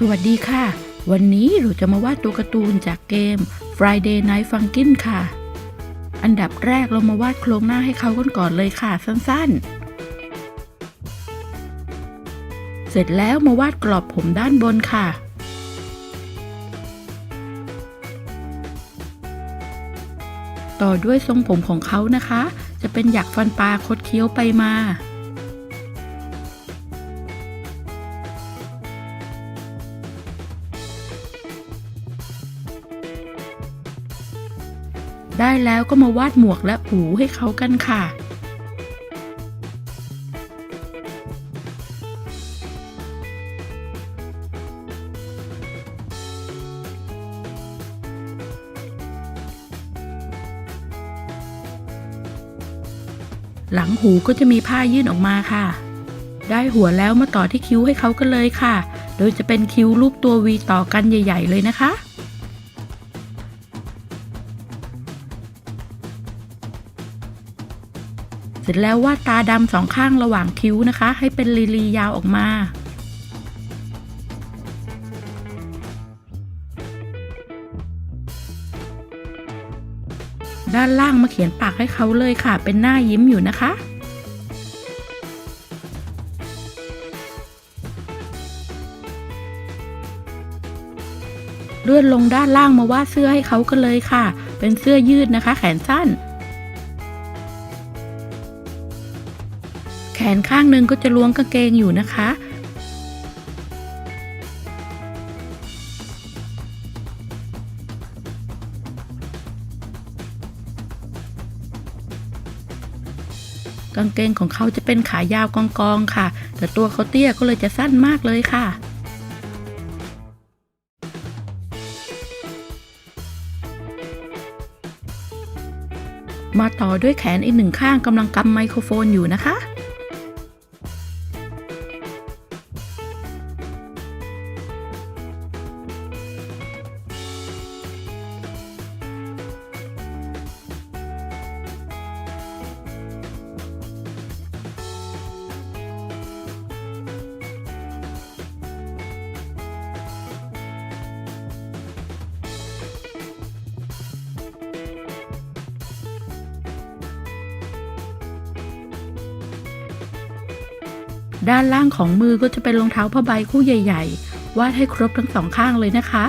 สวัสดีค่ะ วันนี้เราจะมาวาดตัวการ์ตูนจากเกม Friday Night Funkin' ค่ะ อันดับแรกเรามาวาดโครงหน้าให้เขากันก่อนเลยค่ะ สั้นๆ เสร็จแล้วมาวาดกรอบผมด้านบนค่ะ ต่อด้วยทรงผมของเขานะคะ จะเป็นหยักฟันปลาคดเคี้ยวไปมา ได้แล้วก็มาวาดหมวกและหูให้เขากันค่ะหลังหูก็จะมีผ้ายื่นออกมาค่ะ ได้หัวแล้วมาต่อที่คิ้วให้เขากันเลยค่ะ โดยจะเป็นคิ้วรูปตัววีต่อกันใหญ่ ๆ เลยนะคะ ร็จแล้ววาดตาดำสองข้างระหว่างคิ้วนะคะ ให้เป็นลีลียาวออกมา ด้านล่างมาเขียนปากให้เขาเลยค่ะ เป็นหน้ายิ้มอยู่นะคะเลื่อนลงด้านล่างมาวาดเสื้อให้เขากันเลยค่ะ เป็นเสื้อยืดนะคะ แขนสั้น แขนข้างหนึ่งก็จะล้วงกางเกงอยู่นะคะ กางเกงของเขาจะเป็นขายาวกองๆค่ะ แต่ตัวเขาเตี้ยก็เลยจะสั้นมากเลยค่ะมาต่อด้วยแขนอีกหนึ่งข้างกำลังกำไมโครโฟนอยู่นะคะ ด้านล่างของมือก็จะเป็นรองเท้าผ้าใบคู่ใหญ่ ๆ วาดให้ครบทั้งสองข้างเลยนะคะ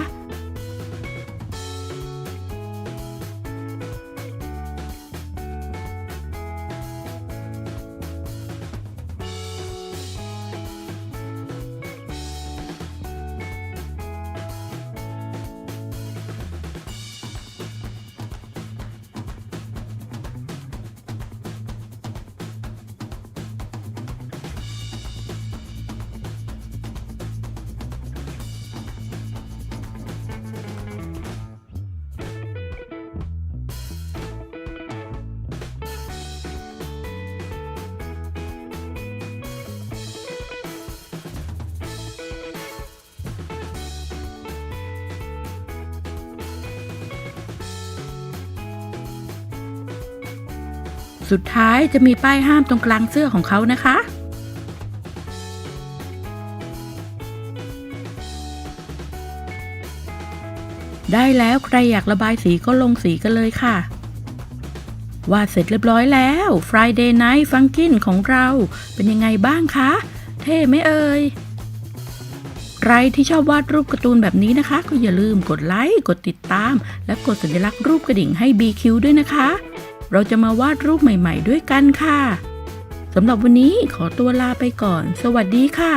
สุดท้ายจะมีป้ายห้ามตรงกลางเสื้อของเขานะคะ ได้แล้วใครอยากระบายสีก็ลงสีกันเลยค่ะวาดเสร็จเรียบร้อยแล้ว Friday Night Funkin' ของเราเป็นยังไงบ้างคะ เท่ไหมเอ่ย ใครที่ชอบวาดรูปการ์ตูนแบบนี้นะคะ ก็อย่าลืมกดไลค์ กดติดตาม และกดสัญลักษณ์รูปกระดิ่งให้ BQ ด้วยนะคะ เราจะมาวาดรูปใหม่ ๆ ด้วยกันค่ะสำหรับวันนี้ขอตัวลาไปก่อน สวัสดีค่ะ